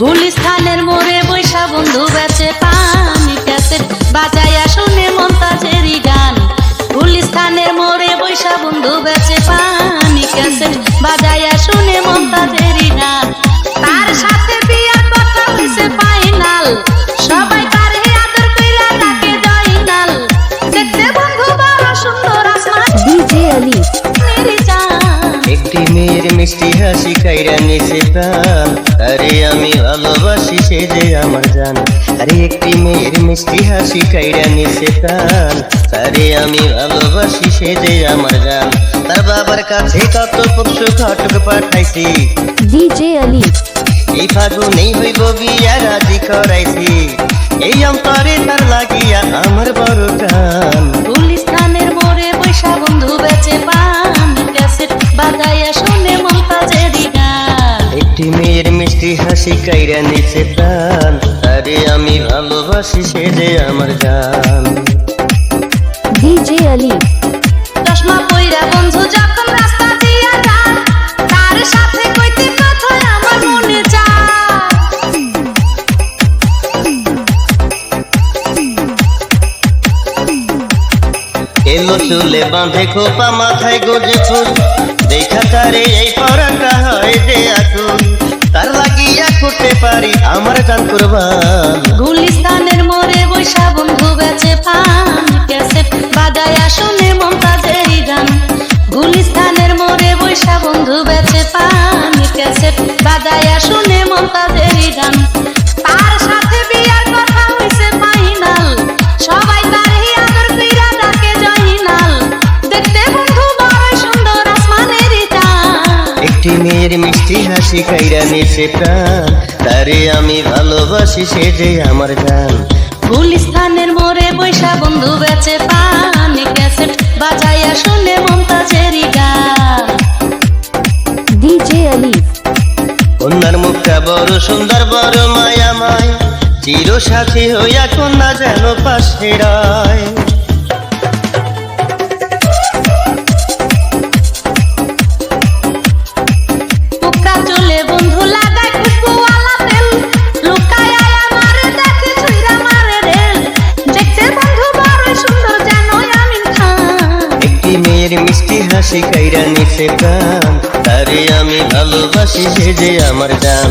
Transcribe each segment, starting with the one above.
গুলিস্থানের মোড়ে বৈশা বন্ধু বেচে পানি ক্যাসেট। বাজাইয়া শুনে মমতাজেরই গান। গুলিস্থানের মোড়ে বৈশা বন্ধু বেচে পানি ক্যাসেট। বাজাইয়া শুনে মমতাজেরই গান। তার সাথে বিয়ার কথা হইছে ফাইনাল। সবাই তারে আদর কইরা ডাকে জয়নাল। দেখতে বন্ধু বড় সুন্দর আসমান। ডিজে আলি। মিষ্টি হাসি খাইরা নিচে প্রাণ আরে আমি ভালোবাসি সে যে আমার জান। আরে একটি মেয়ের মিষ্টি হাসি খাইরা নিচে প্রাণ আরে আমি ভালোবাসি সে যে আমার জান। তার বাবার কাছে কত পক্ষু ঘটক পাঠাইছি। ডিজে আলি। এই ফাগুনেই হইব বিয়া রাজি করাইছি। এই অন্তরে তার লাগিয়া আমার বড় টান। মিষ্টি কাইরা নিচে প্রাণ। আরে আমি ভালোবাসি সে যে আমার জান ডিজে আলি। চশমা পইরা বন্ধু যখন রাস্তা দিয়া যান তার সাথে কইতে কথা আমার মনে এলো চুলে বাঁধে খোপা মাথায় গোজে ফুল দেখা তারে এই পরাটা হয় যে আকুল তার করতে পারি, আমার জান কুরবান গুলিস্তানের মোড়ে বৈশা বন্ধু বেচে পান, ক্যাসেট বাজায় আসলে মমতাজেরই গান। গুলিস্তানের মোড়ে বৈশা বন্ধু বেচে পান, ক্যাসেট বাজায় আসলে মমতাজেরই গান। মিষ্টি হাসি খাইরা নিচে প্রাণ। তারে আমি ভালোবাসি সে যে আমার জান গুলিস্তানের মোড়ে বৈশা বন্ধু বেচে পানি। ক্যাসেট বাজাইয়া শুনে মমতাজেরই গান। ডিজে আলি কন্যার মুখটা বড় সুন্দর বড় মায়াময়। চির সাথী হইয়া কন্যা যেন পাশে রয় হাসি খাইরা নিচে প্রাণ। তারে আমি ভালোবাসি, সে যে আমার জান।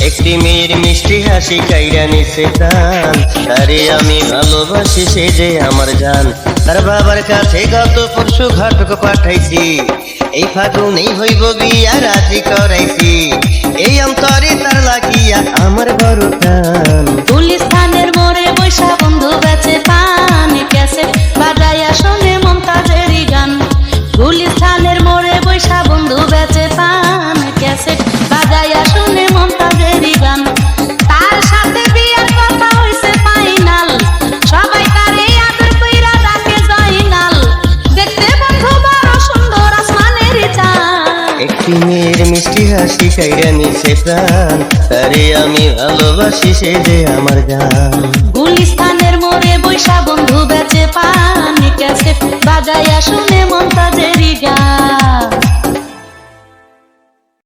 একটি মেয়ের মিষ্টি হাসি খাইরা নিচে প্রাণ। তারে আমি ভালোবাসি, সে যে আমার জান। তার বাবার কাছে গত পরশু ঘটক পাঠাইছি। এই ফাগুনেই হইব বিয়া রাজি করাইছি। এই অন্তরে তার লাগিয়া আমার বড় টান হাসি খাইরা নিচে প্রাণ তারে আমি ভালোবাসি সে যে আমার গান। গুলিস্তানের মোড়ে বৈশা বন্ধু বেচে পান। ক্যাসেট মমতাজেরই গান